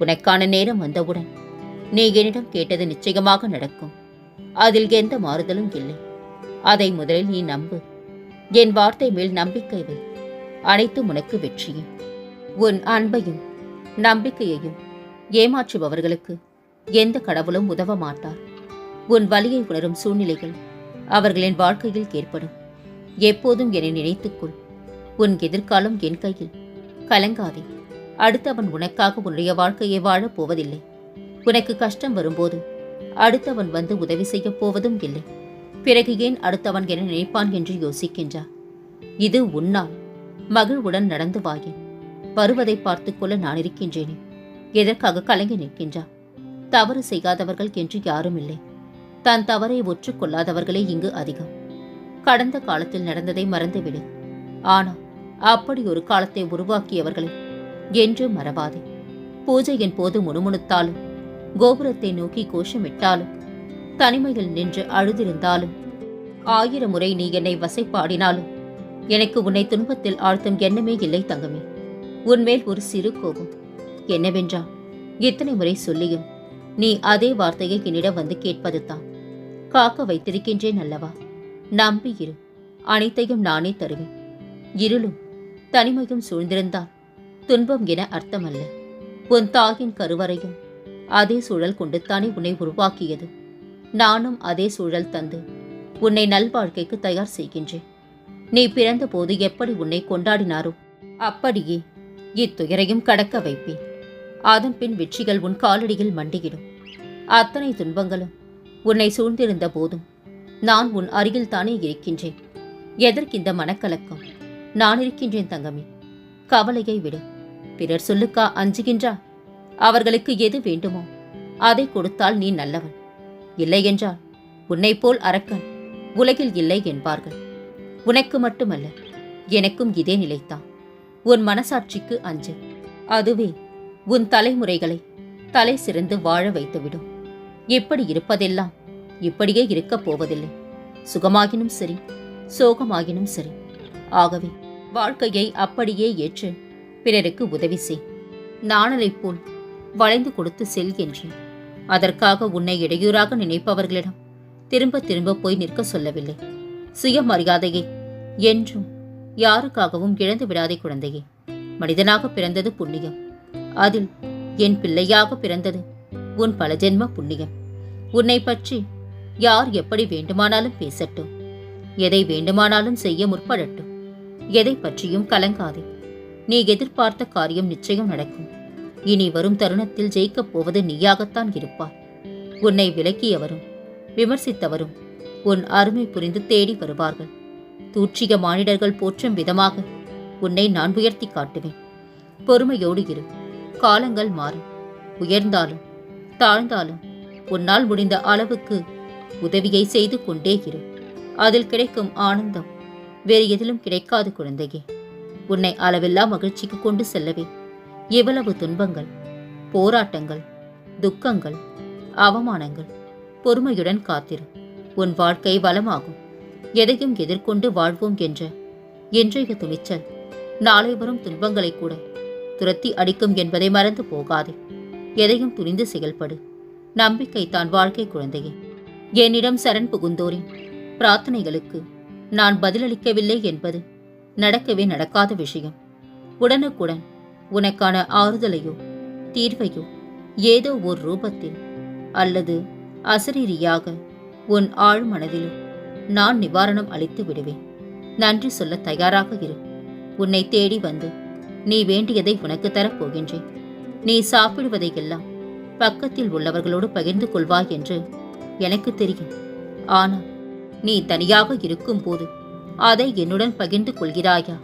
உனக்கான நேரம் வந்தவுடன் நீ என்னிடம் கேட்டது நிச்சயமாக நடக்கும். அதில் எந்த மாறுதலும் இல்லை. அதை முதலில் நீ நம்பு. என் வார்த்தை மேல் நம்பிக்கை வை. அனைத்தும் உனக்கு வெற்றியும். உன் அன்பையும் நம்பிக்கையையும் ஏமாற்றுபவர்களுக்கு எந்த கடவுளும் உதவ மாட்டார். உன் வலியை உணரும் சூழ்நிலைகள் அவர்களின் வாழ்க்கையில் ஏற்படும். எப்போதும் என்னை நினைத்துக்கொள். உன் எதிர்காலம் என் கையில். கலங்காதே. அடுத்தவன் உனக்காக உன்னுடைய வாழ்க்கையை வாழப் போவதில்லை. உனக்கு கஷ்டம் வரும்போது அடுத்தவன் வந்து உதவி செய்யப் போவதும் இல்லை. பிறகு ஏன் அடுத்தவன் என நினைப்பான் என்று யோசிக்கின்றார். இது உன்னால் மகிழ்வுடன் நடந்து வாயேன். வருவதை பார்த்துக் கொள்ள நான் இருக்கின்றேனே. எதற்காக கலங்கி நிற்கின்றார்? தவறு செய்யாதவர்கள் என்று யாரும் இல்லை. தன் தவறை ஒற்றுக்கொள்ளாதவர்களே இங்கு அதிகம். கடந்த காலத்தில் நடந்ததை மறந்துவிடு. ஆனால் அப்படி ஒரு காலத்தை உருவாக்கியவர்களை என்று மறவாதே. பூஜையின் போது முணுமுணுத்தாலும் கோபுரத்தை நோக்கி கோஷமிட்டாலும் தனிமையில் நின்று அழுதிருந்தாலும் ஆயிரம் முறை நீ என்னை வசைப்பாடினாலும் எனக்கு உன்னை துன்பத்தில் ஆழ்த்தும் எண்ணமே இல்லை தங்கமே. உன்மேல் ஒரு சிறு கோபம். என்னவென்றால் இத்தனை முறை சொல்லியும் நீ அதே வார்த்தையை என்னிடம் வந்து கேட்பது தான் காக்க வைத்திருக்கின்றேன் அல்லவா? நம்பி இரு. அனைத்தையும் நானே தருவேன். இருளும் தனிமையும் சூழ்ந்திருந்தால் துன்பம் என அர்த்தமல்ல. உன் தாயின் கருவறையும் அதே சூழல் கொண்டுத்தானே உன்னை உருவாக்கியது. நானும் அதே சூழல் தந்து உன்னை நல்வாழ்க்கைக்கு தயார் செய்கின்றேன். நீ பிறந்தபோது எப்படி உன்னை கொண்டாடினாரோ அப்படியே இத்துயரையும் கடக்க வைப்பேன். அதன் பின் வெற்றிகள் உன் காலடியில் மண்டியிடும். அத்தனை துன்பங்களும் உன்னை சூழ்ந்திருந்த போதும் நான் உன் அருகில் தானே இருக்கின்றேன். எதற்கிந்த மனக்கலக்கம்? நான் இருக்கின்றேன் தங்கமே. கவலையை விடு. பிறர் சொல்லுக்கா அஞ்சுகின்றா? அவர்களுக்கு எது வேண்டுமோ அதை கொடுத்தால் நீ நல்லவன். இல்லையென்றால் உன்னைப் போல் அரக்கன் உலகில் இல்லை என்பார்கள். உனக்கு மட்டுமல்ல எனக்கும் இதே நிலைத்தான் உன் மனசாட்சிக்கு அஞ்சு. அதுவே உன் தலைமுறைகளை தலை சிறந்து வாழ வைத்துவிடும். எப்படி இருப்பதெல்லாம் இப்படியே இருக்கப் போவதில்லை. சுகமாகினும் சரி சோகமாகினும் சரி. ஆகவே வாழ்க்கையை அப்படியே ஏற்று பிறருக்கு உதவி செய். நாணலைப் போல் வளைந்து கொடுத்து செல் என்றேன். அதற்காக உன்னை இடையூறாக நினைப்பவர்களிடம் திரும்ப திரும்ப போய் நிற்க சொல்லவில்லை. சுயமரியாதையை என்றும் யாருக்காகவும் இழந்து விடாதே குழந்தையே. மனிதனாக பிறந்தது புண்ணியம். அதில் என் பிள்ளையாக பிறந்தது உன் பல ஜென்ம புண்ணியம். உன்னை பற்றி யார் எப்படி வேண்டுமானாலும் பேசட்டும். எதை வேண்டுமானாலும் செய்ய முற்படட்டும். எதை பற்றியும் கலங்காதே. நீ எதிர்பார்த்த காரியம் நிச்சயம் நடக்கும். இனி வரும் தருணத்தில் ஜெயிக்கப் போவது நீயாகத்தான் இருப்பார் உன்னை விலக்கியவரும் விமர்சித்தவரும் உன் அருமை புரிந்து தேடி வருவார்கள். தூற்றிய மானிடர்கள் போற்றும் விதமாக உன்னை நான் உயர்த்தி காட்டுவேன். பொறுமையோடு இரு. காலங்கள் மாறும். உயர்ந்தாலும் தாழ்ந்தாலும் உன்னால் முடிந்த அளவுக்கு உதவியை செய்து கொண்டே இரு. அதில் கிடைக்கும் ஆனந்தம் வேறு எதிலும் கிடைக்காது குழந்தையே. உன்னை அளவில்லா மகிழ்ச்சிக்கு கொண்டு செல்லவே. எவ்வளவு துன்பங்கள் போராட்டங்கள் துக்கங்கள் அவமானங்கள் பொறுமையுடன் காத்திரு. உன் வாழ்க்கை வளமாகும். எதையும் எதிர்கொண்டு வாழ்வோம் என்ற இன்றைய துணிச்சல். நாளை வரும் துன்பங்களை கூட துரத்தி அடிக்கும் என்பதை மறந்து போகாதே. எதையும் துணிந்து செயல்படு. நம்பிக்கை தான் வாழ்க்கை குழந்தையே. என்னிடம் சரண் புகுந்தோரின் பிரார்த்தனைகளுக்கு நான் பதிலளிக்கவில்லை என்பது நடக்கவே நடக்காத விஷயம். உடனுக்குடன் உனக்கான ஆறுதலையோ தீர்வையோ ஏதோ ஒரு ரூபத்தில் அல்லது அசரீரியாக உன் ஆழ் மனதிலும் நான் நிவாரணம் அளித்து விடுவேன். நன்றி சொல்ல தயாராக இரு. உன்னை தேடி வந்து நீ வேண்டியதை உனக்கு தரப்போகின்றேன் நீ சாப்பிடுவதையெல்லாம் பக்கத்தில் உள்ளவர்களோடு பகிர்ந்து கொள்வாய் என்று எனக்கு தெரியும். ஆனால் நீ தனியாக இருக்கும்போது அதை என்னுடன் பகிர்ந்து கொள்கிறாயா?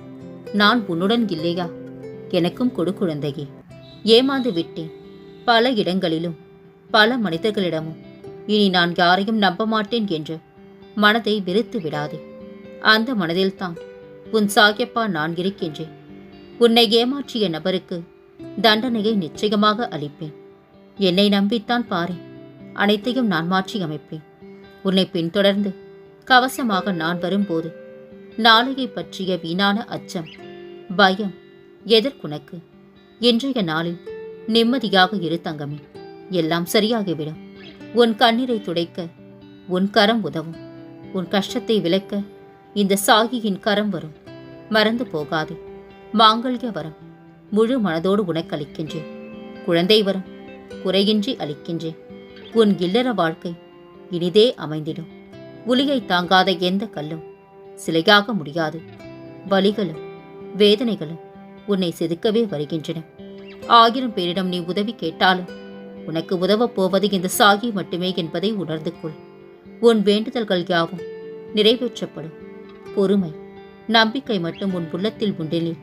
நான் உன்னுடன் இல்லையா? எனக்கும் கொடு குழந்தையே. ஏமாந்து விட்டேன். பல இடங்களிலும் பல மனிதர்களிடமும். இனி நான் யாரையும் நம்ப மாட்டேன் என்று மனதை வெறுத்து விடாதே. அந்த மனதில்தான் உன் சாகியப்பா நான் இருக்கின்றேன். உன்னை ஏமாற்றிய நபருக்கு தண்டனையை நிச்சயமாக அளிப்பேன். என்னை நம்பித்தான் பாரு. அனைத்தையும் நான் மாற்றி அமைப்பேன் உன்னை பின்தொடர்ந்து கவசமாக நான் வரும்போது நாளையை பற்றிய வீணான அச்சம். பயம் எதற்குனக்கு இன்றைய நாளில் நிம்மதியாக இரு தங்கமே. எல்லாம் சரியாகிவிடும். உன் கண்ணீரை துடைக்க உன் கரம் உதவும். உன் கஷ்டத்தை விளக்க இந்த சாகியின் கரம் வரும். மறந்து போகாதே. மாங்கல்ய வரம் முழு மனதோடு உனக்கு அளிக்கின்றேன். குழந்தை வரம் குறையின்றி அளிக்கின்றேன். உன் இல்லற வாழ்க்கை இனிதே அமைந்திடும். உலியை தாங்காத எந்த கல்லும் சிலையாக முடியாது. வலிகளும் வேதனைகளும் உன்னை செதுக்கவே வருகின்றன. ஆயிரம் பேரிடம் நீ உதவி கேட்டாலும் உனக்கு உதவப் போவது இந்த சாகி மட்டுமே என்பதை உணர்ந்து கொள். உன் வேண்டுதல்கள் யாவும் நிறைவேற்றப்படும். பொறுமை நம்பிக்கை மட்டும் உன் உள்ளத்தில் உண்டெனில்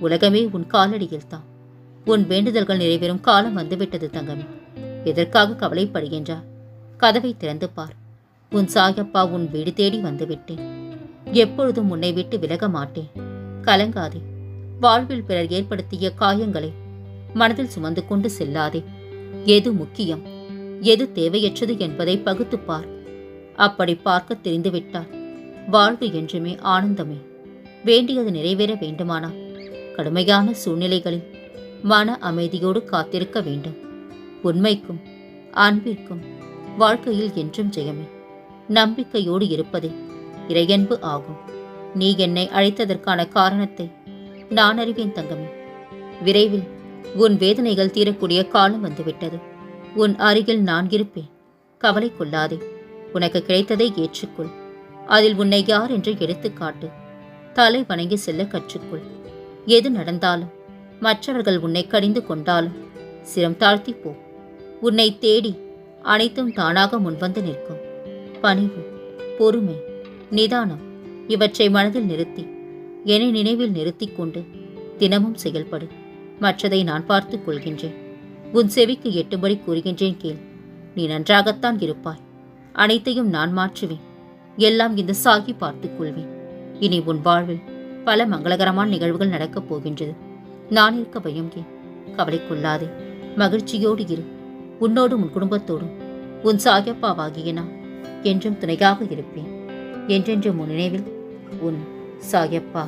உலகமே உன் காலடியில் தான். உன் வேண்டுதல்கள் நிறைவேறும் காலம் வந்துவிட்டது தங்கமே. எதற்காக கவலைப்படுகின்றார் கதவை திறந்து பார். உன் சாயப்பா உன் வீடு தேடி வந்துவிட்டேன். எப்பொழுதும் உன்னை விட்டு விலக மாட்டேன். கலங்காதே. வாழ்வில் பிறர் ஏற்படுத்திய காயங்களை மனதில் சுமந்து கொண்டு செல்லாதே. எது முக்கியம்? எது தேவையற்றது என்பதை பகுத்து பார். அப்படி பார்க்க தெரிந்துவிட்டால் வாழ்வு என்றுமே ஆனந்தமே. வேண்டியது நிறைவேற வேண்டுமானால் கடுமையான சூழ்நிலைகளில் மன அமைதியோடு காத்திருக்க வேண்டும். உண்மைக்கும் அன்பிற்கும் வாழ்க்கையில் என்றும் ஜெயமே. நம்பிக்கையோடு இருப்பதே இறையன்பு ஆகும். நீ என்னை அழைத்ததற்கான காரணத்தை நான் அறிவேன் தங்கமே. விரைவில் உன் வேதனைகள் தீரக்கூடிய காலம் வந்துவிட்டது. உன் அருகில் நான் இருப்பேன். கவலை கொள்ளாதே. உனக்கு கிடைத்ததை ஏற்றுக்கொள். அதில் உன்னை யார் என்று எடுத்துக்காட்டு தலை வணங்கி செல்ல கற்றுக்கொள். எது நடந்தாலும் மற்றவர்கள் உன்னை கடிந்து கொண்டாலும் சிரம் தாழ்த்தி போ. உன்னை தேடி அனைத்தும் தானாக முன்வந்து நிற்கும். பணிவு பொறுமை நிதானம் இவற்றை மனதில் நிறுத்தி என்னை நினைவில் நிறுத்திக் கொண்டு தினமும் செயல்படு. மற்றதை நான் பார்த்துக் கொள்கின்றேன். உன் செவிக்கு எட்டுபடி கூறுகின்றேன் கேள். நீ நன்றாகத்தான் இருப்பாய். அனைத்தையும் நான் மாற்றுவேன். எல்லாம் இந்த சாகி பார்த்துக் கொள்வேன். இனி உன் வாழ்வில் பல மங்களகரமான நிகழ்வுகள் நடக்கப் போகின்றது. நான் இருக்க பயம் ஏன் கவலை கொள்ளாதே. மகிழ்ச்சியோடு இரு. உன்னோடும் உன் குடும்பத்தோடும். உன் சாயப்பாவாகிய நான் என்றும் துணையாக இருப்பேன். என்றென்றும் உன் நினைவில். உன் சாயப்பா.